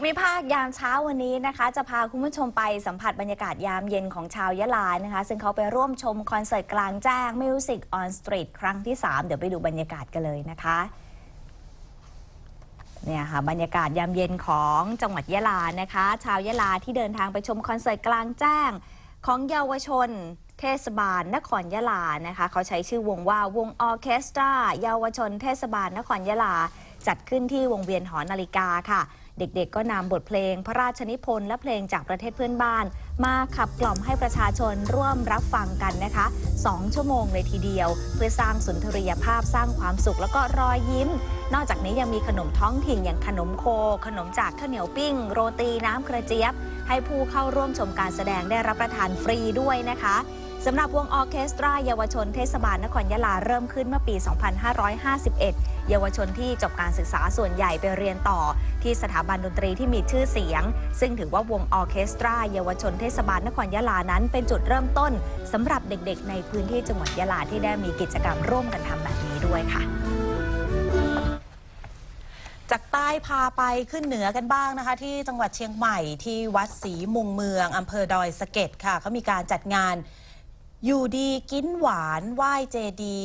ภูมิภาคยามเช้าวันนี้นะคะ จะพาคุณผู้ชมไปสัมผัสบรรยากาศยามเย็นของชาวยะลานะคะ ซึ่งเขาไปร่วมชมคอนเสิร์ตกลางแจ้ง Music on Street ครั้งที่ 3 เดี๋ยวไปดูบรรยากาศกันเลยนะคะเนี่ยค่ะบรรยากาศยามเย็นของจังหวัดยะลานะคะ ชาวยะลาที่เดินทางไปชมคอนเสิร์ตกลางแจ้ง ของเยาวชน เทศบาลนครยะลานะคะ เขาใช้ชื่อวงว่าวงออเคสตราเยาวชน เทศบาลนครยะลา จัดขึ้นที่วงเวียนหอนาฬิกาค่ะ เด็กๆ ก็นำบทเพลง พระราชนิพนธ์และเพลงจากประเทศเพื่อนบ้าน มาขับกล่อมให้ประชาชนร่วมรับฟังกันนะคะ 2 ชั่วโมงเลยทีเดียว เพื่อสร้างสุนทรียภาพสร้างความสุขแล้วก็รอยยิ้ม นอกจากนี้ยังมีขนมท้องถิ่นอย่างขนมโค ขนมจากข้าวเหนียวปิ้ง โรตีน้ำกระเจี๊ยบ ให้ผู้เข้าร่วมชมการแสดงได้รับประทานฟรีด้วยนะคะสำหรับวงออเคสตราเยาวชนเทศบาลนครยะลาเริ่มขึ้นเมื่อปี 2551 เยาวชนที่จบการศึกษาส่วนใหญ่ไปเรียนต่อ ที่สถาบันดนตรีที่มีชื่อเสียง ซึ่งถือว่าวงออเคสตรา เยาวชนเทศบาลนครยะลานั้น เป็นจุดเริ่มต้นสำหรับเด็กๆ ในพื้นที่จังหวัดยะลาที่ได้มีกิจกรรมร่วมกันทำแบบนี้ด้วยค่ะจากใต้พาไปขึ้นเหนือกันบ้างนะคะ ที่จังหวัดเชียงใหม่ที่วัดศรีมุงเมืองอำเภอดอยสะเก็ดค่ะเขามีการจัดงาน อยู่ดีกินหวานไหว้เจดี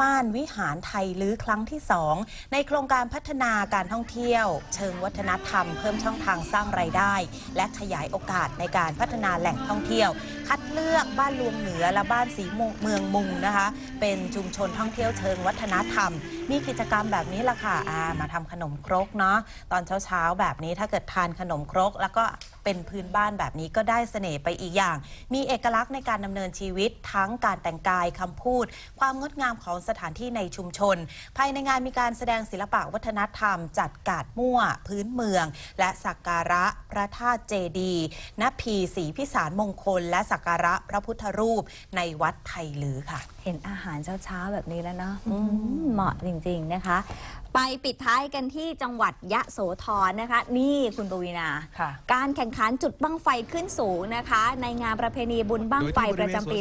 ม่านวิหารไทยลื้อครั้งที่2ในโครงการพัฒนาการท่องเที่ยว เชิงวัฒนธรรมเพิ่มช่องทางสร้างไรายได้ และขยายโอกาสในการพัฒนาแหล่งท่องเที่ยว คัดเลือกบ้านลวงเหนือและบ้านสีเมืองมุงนะคะ เป็นชุมชนท่องเที่ยวเชิงวัฒนธรรม มีกิจกรรมแบบนี้ละค่ะอามาทำขนมครกเนาะตอนเช้าๆแบบนี้ถ้าเกิดทานขนมครกแล้วก็เป็นพื้นบ้านแบบนี้ก็ได้เสน่ห์ไปอีกอย่าง มีเอกลักษณ์ในการดำเนินชีวิต ทั้งการแต่งกายคำพูด ความงดงามของสถานที่ในชุมชน ภายในงานมีการแสดงศิลปะวัฒนธรรม จัดกาดมั่ว พื้นเมือง และสักการะพระธาตุเจดีย์ณพีศรีพิสารมงคล และสักการะพระพุทธรูปในวัดไทยลือค่ะ เห็นอาหารเช้าๆแบบนี้แล้วเนาะอืมเหมาะจริงๆนะคะ ไปปิดท้ายกันที่จังหวัดยะโสธรนะคะ นี่คุณปวีนา ค่ะ การแข่งขันจุดบั้งไฟขึ้นสูงนะคะ ในงานประเพณีบุญบั้งไฟประจำปี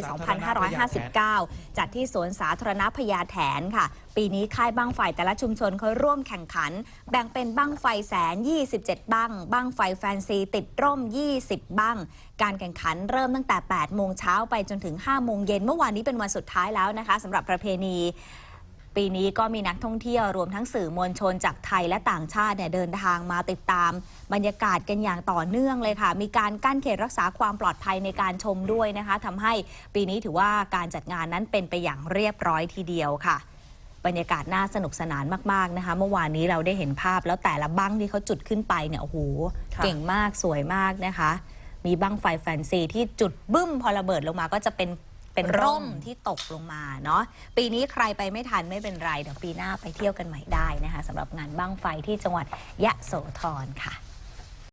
2559 จัดที่สวนสาธารณพญาแถนค่ะ ปีนี้ค่ายบั้งไฟแต่ละชุมชนเขาร่วมแข่งขัน แบ่งเป็นบั้งไฟแสน 27 บั้งบั้งไฟแฟนซีติดร่ม 20 บั้งการแข่งขันเริ่มตั้งแต่ 8 โมงเช้าไปจนถึง 5 โมงเย็นเมื่อวานนี้เป็นวันสุดท้ายแล้วนะคะสำหรับประเพณี ปีนี้ก็มีนักท่องเที่ยวรวมทั้งสื่อมวลชนจากไทยและต่างชาติเนี่ยเดินทางมาติดตาม บรรยากาศกันอย่างต่อเนื่องเลยค่ะ มีการกั้นเขตรักษาความปลอดภัยในการชมด้วยนะคะทำให้ปีนี้ถือว่าการจัดงานนั้นเป็นไปอย่างเรียบร้อยทีเดียวค่ะ บรรยากาศน่าสนุกสนานมากๆนะคะ เมื่อวานนี้เราได้เห็นภาพแล้วแต่ละบั้งที่เขาจุดขึ้นไปเนี่ยโอ้โหค่ะเก่งมากสวยมากนะคะมีบั้งไฟแฟนซีที่จุดบึ้มพอระเบิดลงมาก็จะเป็น เป็นร่มที่ตกลงมาเนาะปีนี้ใครไปไม่ทันไม่เป็นไร เดี๋ยวปีหน้าไปเที่ยวกันใหม่ได้นะคะสำหรับงานบั้งไฟที่จังหวัดยะโสธรค่ะ